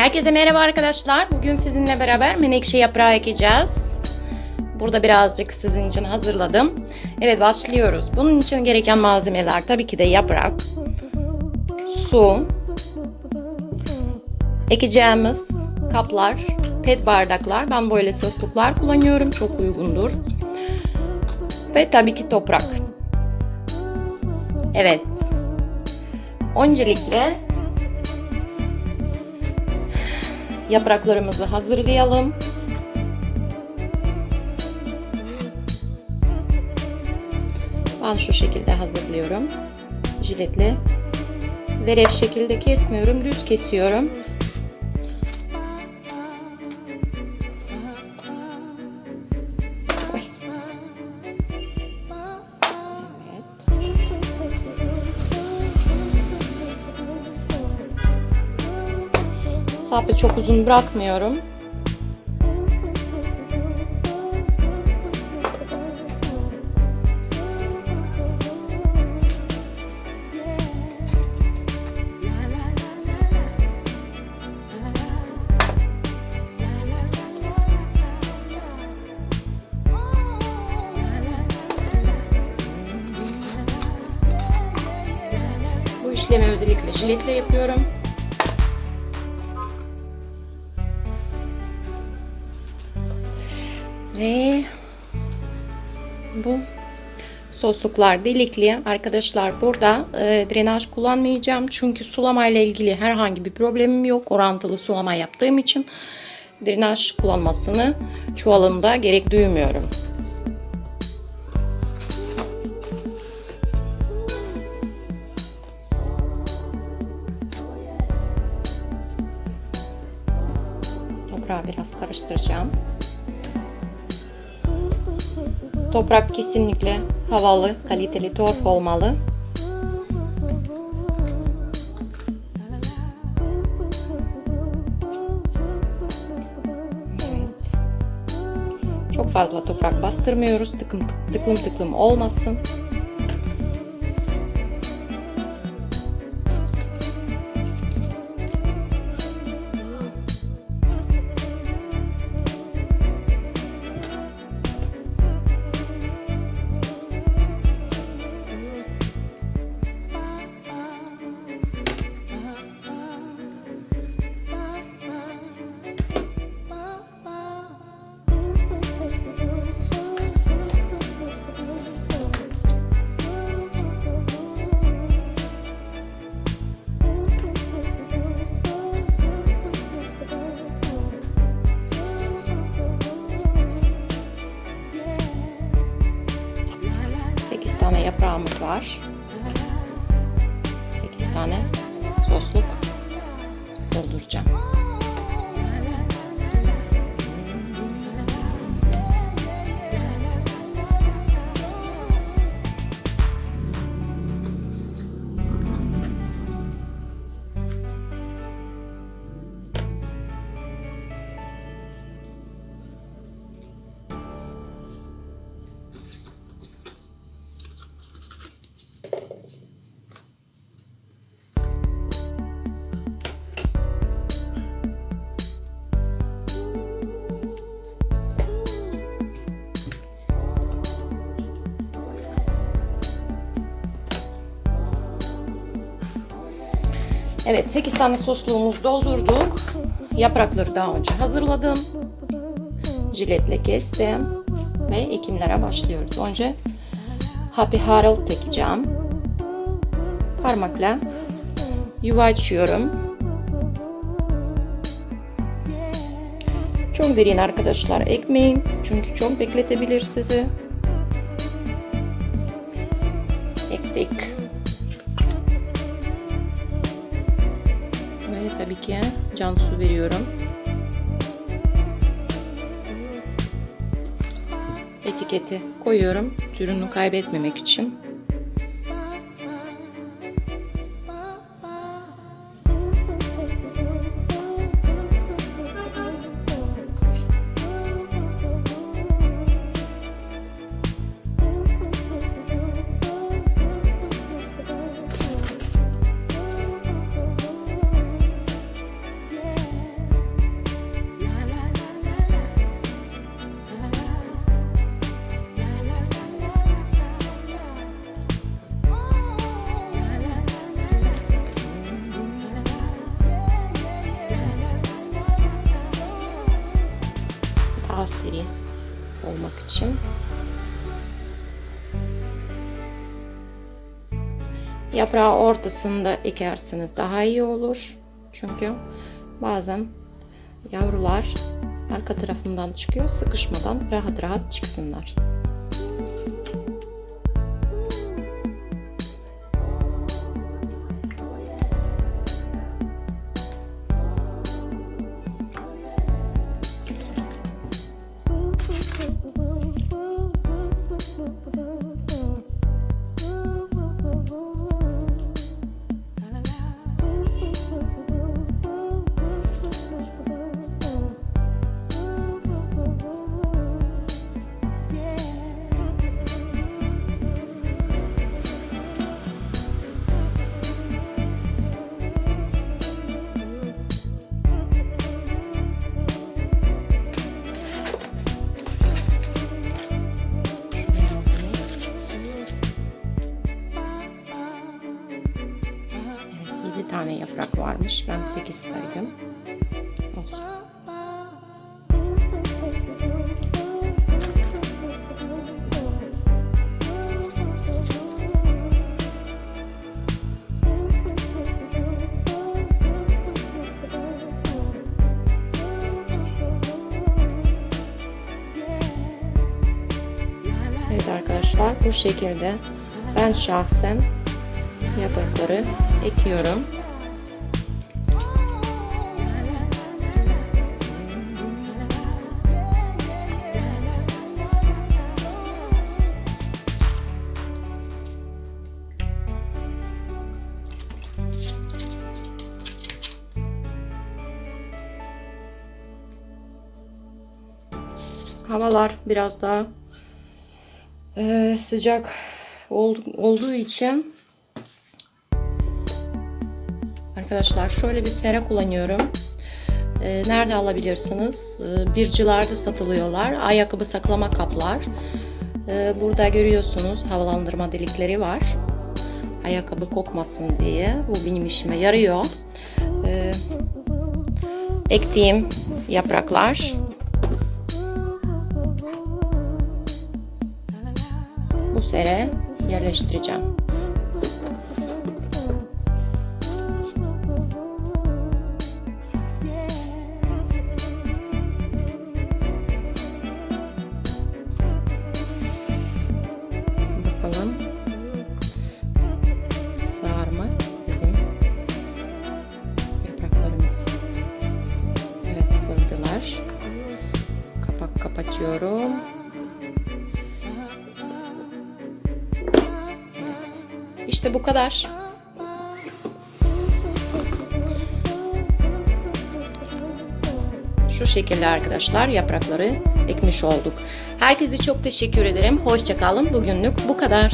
Herkese merhaba arkadaşlar. Bugün sizinle beraber menekşe yaprağı ekeceğiz. Burada birazcık sizin için hazırladım. Evet başlıyoruz. Bunun için gereken malzemeler tabii ki de yaprak, su, ekeceğimiz kaplar, pet bardaklar. Ben böyle sosluklar kullanıyorum. Çok uygundur. Ve tabii ki toprak. Evet. Öncelikle yapraklarımızı hazırlayalım. Ben şu şekilde hazırlıyorum. Jiletle. Veref şekilde kesmiyorum. Düz kesiyorum. Sapı çok uzun bırakmıyorum. Bu işlemi özellikle jiletle yapıyorum. Ve bu sosluklar delikli. Arkadaşlar burada e, drenaj kullanmayacağım. Çünkü sulama ile ilgili herhangi bir problemim yok. Orantılı sulama yaptığım için drenaj kullanmasını çuvalımda gerek duymuyorum. Toprağı biraz karıştıracağım. Toprak kesinlikle havalı, kaliteli torf olmalı. Evet. Çok fazla toprak bastırmıyoruz. Tıkım tıklım tıklım olmasın. Var. 8 tane sosluk dolduracağım. Evet 8 tane sosluğumuzu doldurduk. Yaprakları daha önce hazırladım. Jiletle kestim. Ve ekimlere başlıyoruz. Önce Happy Harold tekeceğim. Parmakla yuva açıyorum. Çok derin arkadaşlar ekmeyin. Çünkü çok bekletebilir sizi. Ektik. Tabii ki can su veriyorum. Etiketi koyuyorum. Ürünü kaybetmemek için. İçin. Yaprağı ortasında ekerseniz daha iyi olur. Çünkü bazen yavrular arka tarafından çıkıyor. Sıkışmadan rahat rahat çıksınlar. Yaprak varmış. Ben 8 saydım. Olsun. Evet arkadaşlar bu şekilde ben şahsen yaprakları ekiyorum. Havalar biraz daha eee, sıcak ol- olduğu için Arkadaşlar şöyle bir sera kullanıyorum. Ee, nerede alabilirsiniz? Ee, bircilarda satılıyorlar. Ayakkabı saklama kaplar. Ee, burada görüyorsunuz havalandırma delikleri var. Ayakkabı kokmasın diye. Bu benim işime yarıyor. Ee, ektiğim yapraklar. Bu sere yerleştireceğim. İşte bu kadar. Şu şekilde arkadaşlar yaprakları ekmiş olduk. Herkese çok teşekkür ederim. Hoşçakalın. Bugünlük bu kadar.